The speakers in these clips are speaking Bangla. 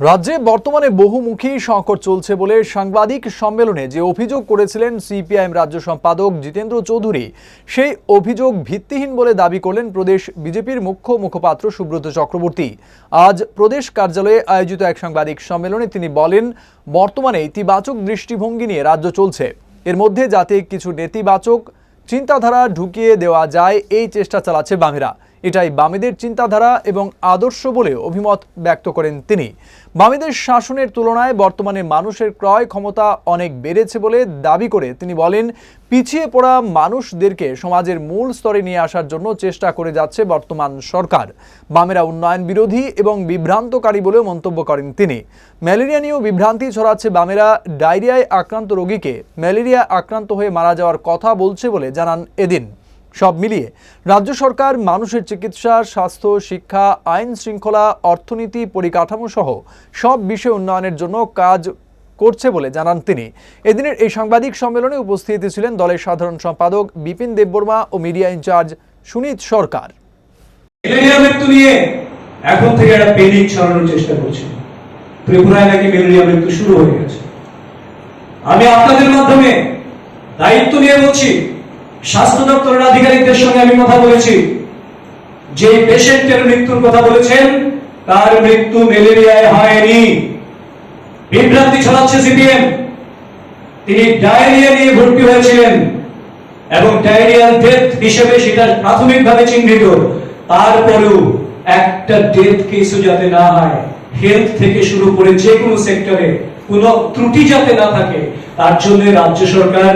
রাজ্যে বর্তমানে বহুমুখী সংকট চলছে বলে সাংবাদিক সম্মেলনে যে অভিযোগ করেছিলেন সিপিআইএম রাজ্য সম্পাদক জিতেন্দ্র চৌধুরী, সেই অভিযোগ ভিত্তিহীন বলে দাবি করলেন প্রদেশ বিজেপির মুখ্য মুখপাত্র সুব্রত চক্রবর্তী। আজ প্রদেশ কার্যালয়ে আয়োজিত এক সাংবাদিক সম্মেলনে তিনি বলেন, বর্তমানে ইতিবাচক দৃষ্টিভঙ্গি নিয়ে রাজ্য চলছে। এর মধ্যে যাতে কিছু নেতিবাচক চিন্তাধারা ঢুকিয়ে দেওয়া যায়, এই চেষ্টা চালাচ্ছে বামেরা। এটাই বামেদের চিন্তাধারা এবং আদর্শ বলে অভিমত ব্যক্ত করেন তিনি। বামেদের শাসনের তুলনায় বর্তমানে মানুষের ক্রয় ক্ষমতা অনেক বেড়েছে বলে দাবি করে তিনি বলেন, পিছিয়ে পড়া মানুষদেরকে সমাজের মূল স্তরে নিয়ে আসার জন্য চেষ্টা করে যাচ্ছে বর্তমান সরকার। বামেরা উন্নয়ন বিরোধী এবং বিভ্রান্তকারী বলেও মন্তব্য করেন তিনি। ম্যালেরিয়া নিয়েও বিভ্রান্তি ছড়াচ্ছে বামেরা। ডায়রিয়ায় আক্রান্ত রোগীকে ম্যালেরিয়া আক্রান্ত হয়ে মারা যাওয়ার কথা বলছে বলে জানান এদিন। সব মিলিয়ে রাজ্য সরকার, মানুষের চিকিৎসা, স্বাস্থ্য, শিক্ষা, আইন শৃঙ্খলা, অর্থনীতি পরিকাঠামো সহ সব বিষয় উন্নয়নের জন্য কাজ করছে বলে জানান তিনি। এদিনের এই সাংবাদিক সম্মেলনে উপস্থিত ছিলেন দলের সাধারণ সম্পাদক বিপিন দেববর্মা ও media in charge Sunit Sarkar. মৃত্যু নিয়ে এখন থেকে একটা পেনিক ছড়ানোর চেষ্টা করছে। ত্রিপুরায় নাকি মৃত্যু শুরু হয়ে গেছে। আমি আপনাদের মাধ্যমে দায়িত্ব নিয়ে বলছি স্বাস্থ্য দপ্তরের আধিকারিকদের সঙ্গে আমি কথা বলেছি। যে পেশেন্টের মৃত্যুর কথা বলেছেন, তার মৃত্যু ম্যালেরিয়ায় হয়নি। বিভ্রান্তি ছড়াচ্ছে সিপিএম। তিনি ডায়রিয়া নিয়ে ভর্তি হয়েছিলেন এবং ডায়রিয়াল ডেথ হিসেবে সেটা প্রাথমিকভাবে চিহ্নিত। তারপরেও একটা ডেথ কেসও যাতে না হয়, হেলথ থেকে শুরু করে যে কোনো সেক্টরে কোনো ত্রুটি যাতে না থাকে, তার জন্য রাজ্য সরকার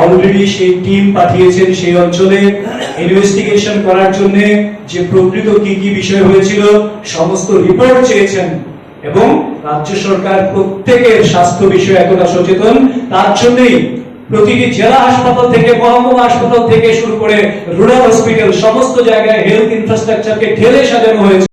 অলরেডি সেই টিম পাঠিয়েছেন সেই অঞ্চলে ইনভেস্টিগেশন করার জন্য যে প্রকৃত কি কি বিষয় হয়েছিল, সমস্ত রিপোর্ট চেয়েছেন এবং রাজ্য সরকার প্রত্যেকের স্বাস্থ্য বিষয়ে এতটা সচেতন, তার জন্যই প্রতিটি জেলা হাসপাতাল থেকে, মহকুমা হাসপাতাল থেকে শুরু করে রুরাল হসপিটাল সমস্ত জায়গায় হেলথ ইনফ্রাস্ট্রাকচারকে ঢেলে সাজানো হয়েছে।